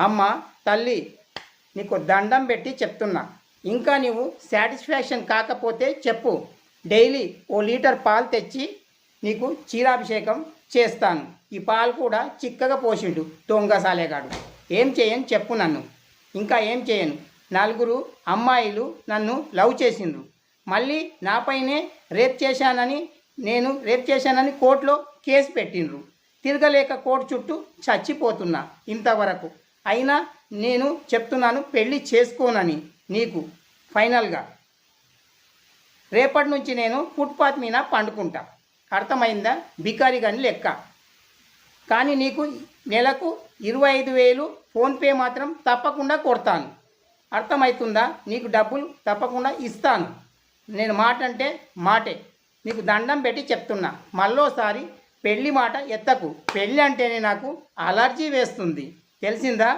అమ్మ తల్లి నీకు దండం పెట్టి చెప్తున్నా. ఇంకా నీవు సాటిస్ఫాక్షన్ కాకపోతే చెప్పు. డైలీ ఓ లీటర్ పాలు తెచ్చి నీకు క్షీరాభిషేకం చేస్తాను. ఈ పాలు కూడా చిక్కగా పోసిండు దొంగ సాలేగాడు. ఏం చేయను చెప్పు నన్ను. ఇంకా ఏం చేయను? నలుగురు అమ్మాయిలు నన్ను లవ్ చేసిండ్రు. మళ్ళీ నాపైనే రేప్ చేశానని నేను రేప్ చేశానని కోర్టులో కేసు పెట్టిండ్రు. తిరగలేక కోర్టు చుట్టూ చచ్చిపోతున్నా ఇంతవరకు. అయినా నేను చెప్తున్నాను పెళ్ళి చేసుకోనని నీకు ఫైనల్గా. రేపటి నుంచి నేను ఫుట్పాత్ మీద పండుకుంటా. అర్థమైందా? బికారి కానీ లెక్క. కానీ నీకు నెలకు ఇరవై ఐదు వేలు ఫోన్పే మాత్రం తప్పకుండా కొడతాను. అర్థమవుతుందా నీకు డబ్బులు తప్పకుండా ఇస్తాను. నేను మాట అంటే మాటే. నీకు దండం పెట్టి చెప్తున్నా. మళ్ళోసారి పెళ్ళి మాట ఎత్తకు. పెళ్ళి అంటేనే నాకు అలర్జీ వేస్తుంది. తెలిసిందా?